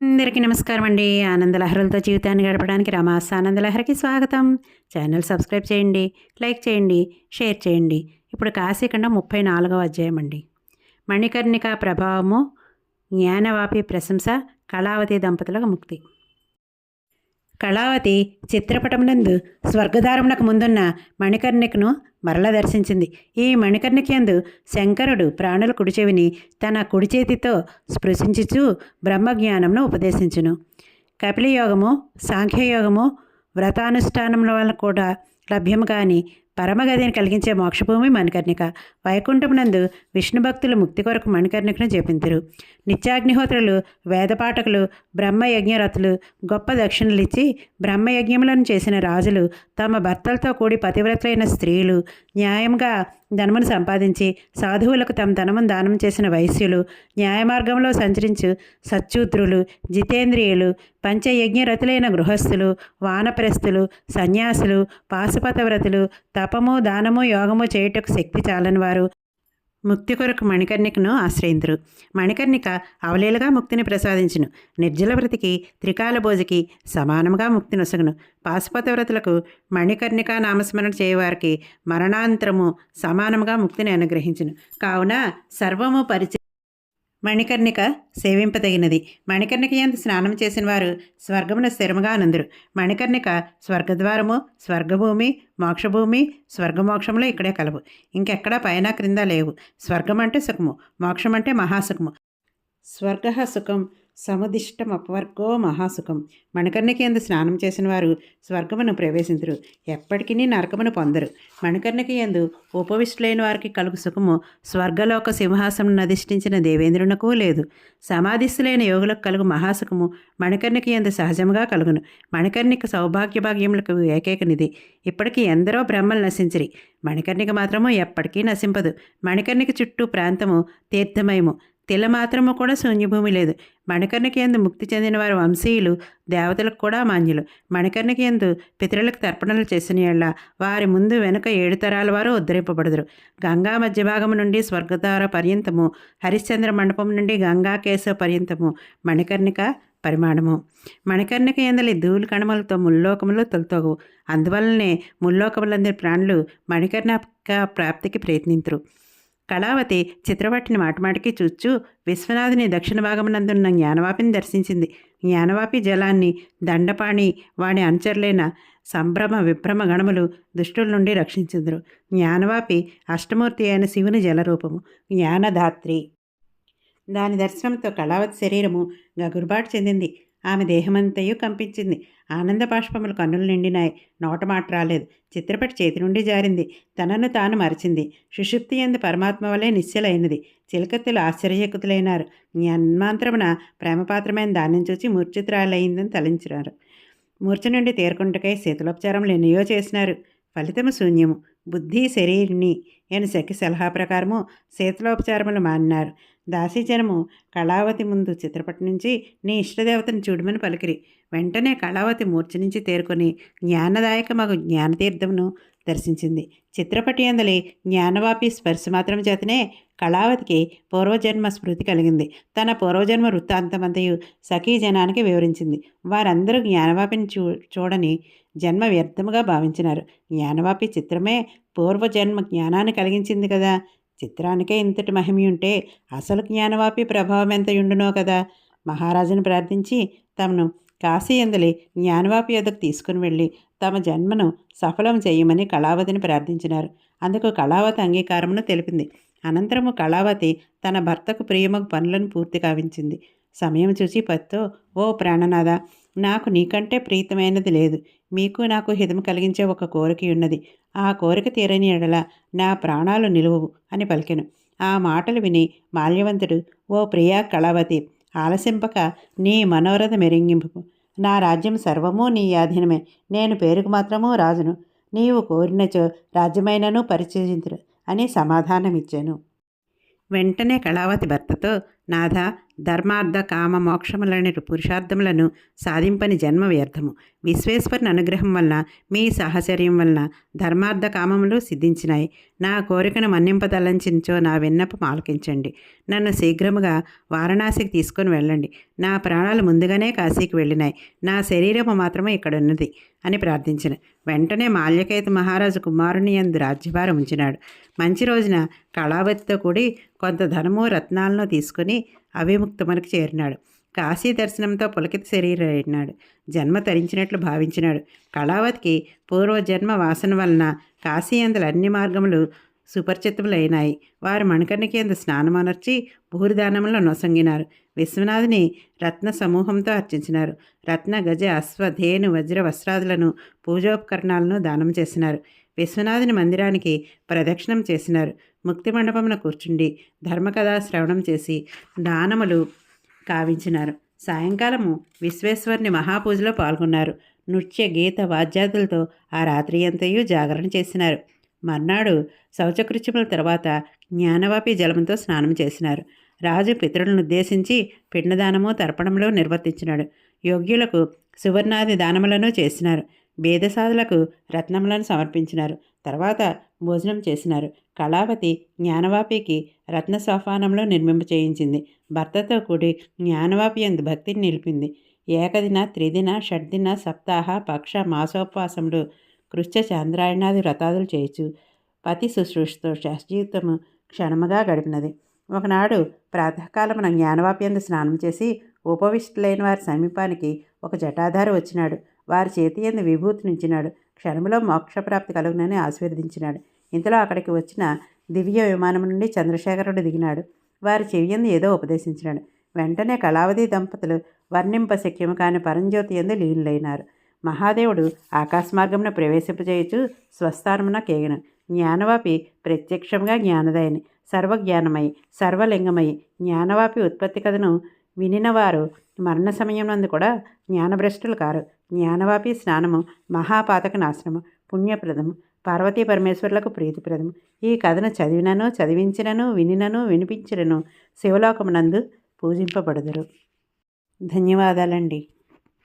అందరికీ నమస్కారం అండి ఆనందలహరులతో జీవితాన్ని గడపడానికి రమాస్ ఆనందలహరికి స్వాగతం. ఛానల్ సబ్స్క్రైబ్ చేయండి లైక్ చేయండి షేర్ చేయండి. ఇప్పుడు కాశీఖండం ముప్పై నాలుగవ అధ్యాయం అండి మణికర్ణిక ప్రభావము జ్ఞానవాపి ప్రశంస కళావతి దంపతులకు ముక్తి. కళావతి చిత్రపటమునందు స్వర్గధారమునకు ముందున్న మణికర్ణికను మరల దర్శించింది. ఈ మణికర్ణికేందు శంకరుడు ప్రాణుల కుడిచెవిని తన కుడి చేతితో స్పృశించుచు బ్రహ్మజ్ఞానమును ఉపదేశించును. కపిలయోగము సాంఖ్యయోగము వ్రతానుష్ఠానముల వల్ల కూడా లభ్యము కాని పరమగతిని కలిగించే మోక్షభూమి మణికర్ణిక. వైకుంఠమునందు విష్ణు భక్తులు ముక్తి కొరకు మణికర్ణికను చేపించరు నిత్యాగ్నిహోత్రులు వేదపాఠకులు బ్రహ్మయజ్ఞరతులు గొప్ప దక్షిణలు ఇచ్చి బ్రహ్మయజ్ఞములను చేసిన రాజులు తమ భర్తలతో కూడి పతివ్రతలైన స్త్రీలు న్యాయంగా ధనమును సంపాదించి సాధువులకు తమ ధనమును దానం చేసిన వైశ్యులు న్యాయమార్గంలో సంచరించు సచ్చూత్రులు జితేంద్రియులు పంచయజ్ఞరతులైన గృహస్థులు వానప్రస్థులు సన్యాసులు పాశుపతవ్రతులు తపము దానము యోగము చేయుటకు శక్తి చాలని వారు ముక్తి కొరకు మణికర్ణికను ఆశ్రయింతురు. మణికర్ణిక అవలీలగా ముక్తిని ప్రసాదించును. నిర్జల వ్రతికి త్రికాల భోజికి సమానముగా ముక్తి నొసగును. పాశుపతవ్రతులకు మణికర్ణిక నామస్మరణ చేయవారికి మరణాంతరము సమానముగా ముక్తిని అనుగ్రహించును. కావున సర్వము పరిచయం మణికర్ణిక సేవింపదగినది మణికర్ణిక ఎందు స్నానం చేసిన వారు స్వర్గమున స్థిరముగా నందురు. మణికర్ణిక స్వర్గద్వారము స్వర్గభూమి మోక్షభూమి స్వర్గమోక్షములు ఇక్కడే కలవు. ఇంకెక్కడా పైన క్రింద లేవు. స్వర్గం అంటే సుఖము మోక్షం అంటే మహాసుఖము. స్వర్గ సుఖం సమదిష్టం అపవర్గో మహాసుఖం. మణికర్ణికేందు స్నానం చేసిన వారు స్వర్గమును ప్రవేశించరు ఎప్పటికీ నరకమును పొందరు. మణికర్ణికేందు ఉపవిష్టులైన వారికి కలుగు సుఖము స్వర్గలోక సింహాసనం అధిష్ఠించిన దేవేంద్రునకు లేదు. సమాధిస్థులైన యోగులకు కలుగు మహాసుఖము మణికర్ణికేందు సహజముగా కలుగును. మణికర్ణిక సౌభాగ్య భాగ్యములకు ఏకైక నిధి. ఇప్పటికీ ఎందరో బ్రహ్మలు నశించిరి. మణికర్ణిక మాత్రము ఎప్పటికీ నశింపదు. మణికర్ణిక చుట్టూ ప్రాంతము తీర్థమయము. తిల మాత్రము కూడా శూన్యభూమి లేదు. మణికర్ణికి ఎందు ముక్తి చెందిన వారి వంశీయులు దేవతలకు కూడా మాన్యులు మణికర్ణికి ఎందు పితరులకు తర్పణలు చేసిన ఎళ్ళ వారి ముందు వెనుక ఏడు తరాల వారు ఉద్ధరింపబడదురు. గంగా మధ్య భాగము నుండి స్వర్గధార పర్యంతము హరిశ్చంద్ర మండపం నుండి గంగా కేశవ పర్యంతము మణికర్ణిక పరిమాణము. మణికర్ణిక ఎందలి ధూళి కణములతో ముల్లోకములు తొలతోగు. అందువలనే ముల్లోకములందరి ప్రాణులు మణికర్ణిక ప్రాప్తికి ప్రయత్నించరు కళావతి చిత్రపట్టిని మాటమాటికి చూచూ విశ్వనాథుని దక్షిణ భాగమునందున్న జ్ఞానవాపిని దర్శించింది. జ్ఞానవాపి జలాన్ని దండపాణి వాడి అనుచరులైన సంభ్రమ విభ్రమ గణములు దుష్టుల నుండి రక్షించిందరు. జ్ఞానవాపి అష్టమూర్తి అయిన శివుని జలరూపము. జ్ఞానధాత్రి దాని దర్శనంతో కళావతి శరీరము గగురుబాటు చెందింది. ఆమె దేహమంతయు కంపించింది. ఆనంద బాష్పములు కన్నులు నిండినాయి. నోట మాట రాలేదు. చిత్రపటి చేతి నుండి జారింది. తనను తాను మరిచింది. సుషుప్తి ఎందు పరమాత్మ వలె నిశ్చలైనది. చిలకత్తులు ఆశ్చర్యకుతులైనారు. జన్మాంతరమున ప్రేమపాత్రమైన దాన్ని చూసి మూర్ఛితురాలయ్యిందని తలించినారు. మూర్ఛ నుండి తేరుకుంటకై శీతలోపచారములు ఎన్నయో చేసినారు. ఫలితము శూన్యము. బుద్ధి శరీరిని అని శక్తి సలహా ప్రకారము శీతలోపచారములు మానినారు. దాసీజనము కళావతి ముందు చిత్రపటి నుంచి నీ ఇష్టదేవతను చూడమని పలికిరి. వెంటనే కళావతి మూర్ఛ నుంచి తేరుకొని జ్ఞానదాయక మగు జ్ఞానతీర్థమును దర్శించింది. చిత్రపటి అందలి జ్ఞానవాపి స్పర్శ మాత్రం చేతనే కళావతికి పూర్వజన్మ స్మృతి కలిగింది. తన పూర్వజన్మ వృత్తాంతమంతయు సఖీ జనానికి వివరించింది. వారందరూ జ్ఞానవాపిని చూ చూడని జన్మ వ్యర్థముగా భావించినారు. జ్ఞానవాపి చిత్రమే పూర్వజన్మ జ్ఞానాన్ని కలిగించింది కదా. చిత్రానికే ఇంతటి మహిమి ఉంటే అసలు జ్ఞానవాపి ప్రభావం ఎంత ఉండునో కదా. మహారాజును ప్రార్థించి తమను కాశీ ఎందలి జ్ఞానవాపి యొద్దకు తీసుకుని వెళ్ళి తమ జన్మను సఫలం చేయమని కళావతిని ప్రార్థించినారు. అందుకు కళావతి అంగీకారమును తెలిపింది. అనంతరము కళావతి తన భర్తకు ప్రియమగు పనులను పూర్తి కావించింది సమయం చూసి పత్తో ఓ ప్రాణనాథ నాకు నీకంటే ప్రీతమైనది లేదు. మీకు నాకు హితము కలిగించే ఒక కోరిక ఉన్నది. ఆ కోరిక తీరని ఎడల నా ప్రాణాలు నిలువవు అని పలికెను. ఆ మాటలు విని మాల్యవంతుడు ఓ ప్రియా కళావతి ఆలసింపక నీ మనోరథ మెరింగింపు నా రాజ్యం సర్వము నీ ఆధీనమే. నేను పేరుకు మాత్రము రాజును. నీవు కోరినచో రాజ్యమైనను పరిచయించరు అని సమాధానమిచ్చాను. వెంటనే కళావతి భర్తతో నాథ ధర్మార్థ కామ మోక్షములని పురుషార్థములను సాధింపని జన్మ వ్యర్థము. విశ్వేశ్వరుని అనుగ్రహం వలన మీ సాహచర్యం వలన ధర్మార్థ కామములు సిద్ధించినాయి. నా కోరికను మన్నింపదలంచించో నా విన్నపం ఆలకించండి. నన్ను శీఘ్రముగా వారణాసికి తీసుకొని వెళ్ళండి. నా ప్రాణాలు ముందుగానే కాశీకి వెళ్ళినాయి. నా శరీరము మాత్రమే ఇక్కడ ఉన్నది అని ప్రార్థించిన. వెంటనే మాల్యకేతు మహారాజు కుమారుని యందు రాజ్యభారం ఉంచినాడు. మంచి రోజున కళావతితో కూడి కొంత ధనము రత్నాలను తీసుకుని అవిముక్తమునకు చేరినాడు. కాశీ దర్శనంతో పులకిత శరీరైనాడు జన్మ తరించినట్లు భావించినాడు. కళావతికి పూర్వజన్మ వాసన వలన కాశీ అందుల అన్ని మార్గములు సుపరిచితములైనాయి వారు మణికర్ణికేందు స్నానమనర్చి భూరిదానములో నొసంగినారు విశ్వనాథుని రత్న సమూహంతో అర్చించినారు. రత్న గజ అశ్వధేను వజ్ర వస్త్రాదులను పూజోపకరణాలను దానం చేసినారు. విశ్వనాథుని మందిరానికి ప్రదక్షిణం చేసినారు. ముక్తి మండపమున కూర్చుండి ధర్మకథా శ్రవణం చేసి దానములు కావించినారు. సాయంకాలము విశ్వేశ్వరుని మహాపూజలో పాల్గొన్నారు. నృత్య గీత వాద్యాదులతో ఆ రాత్రి అంతయు జాగరణ చేసినారు. మర్నాడు శౌచకృత్యముల తర్వాత జ్ఞానవాపి జలంతో స్నానం చేసినారు. రాజు పితరులను ఉద్దేశించి పిండదానము తర్పణంలో నిర్వర్తించినాడు. యోగ్యులకు సువర్ణాది దానములను చేసినారు. భేదసాదులకు రత్నములను సమర్పించినారు. తర్వాత భోజనం చేసినారు. కళావతి జ్ఞానవాపికి రత్న సోపానంలో నిర్మింప చేయించింది. భర్తతో కూడి జ్ఞానవాపి ఎందు భక్తిని నిలిపింది. ఏకదిన త్రిదిన షడ్దిన సప్తాహ పక్ష మాసోపవాసములు కృష్ణ చాంద్రాయణాది వ్రతాదులు చేయొచ్చు పతి శుశ్రూషతో శాస్త్రీయుతము క్షణముగా గడిపినది. ఒకనాడు ప్రాతకాలమున జ్ఞానవాప్యందు స్నానం చేసి ఉపవిష్టులైన వారి సమీపానికి ఒక జటాధారి వచ్చినాడు. వారి చేతి ఎందు విభూతినించినాడు క్షణంలో మోక్షప్రాప్తి కలుగునని ఆశీర్వదించినాడు. ఇంతలో అక్కడికి వచ్చిన దివ్య విమానం నుండి చంద్రశేఖరుడు దిగినాడు. వారి చెవియందు ఏదో ఉపదేశించినాడు. వెంటనే కళావతి దంపతులు వర్ణింపశక్యము కాని పరంజ్యోతి ఎందు లీనులైనారు. మహాదేవుడు ఆకాశమార్గమున ప్రవేశింపజేయచు స్వస్థానమున కేగను. జ్ఞానవాపి ప్రత్యక్షంగా జ్ఞానదయని సర్వజ్ఞానమై సర్వలింగమై జ్ఞానవాపి ఉత్పత్తి కథను వినినవారు మరణ సమయమందు కూడా జ్ఞానభ్రష్టులు కారు. జ్ఞానవాపి స్నానము మహాపాతక నాశనము పుణ్యప్రదము పార్వతీ పరమేశ్వరులకు ప్రీతిప్రదము. ఈ కథను చదివినను చదివించినను వినినను వినిపించినను శివలోకమునందు పూజింపబడుదురు. ధన్యవాదాలండి.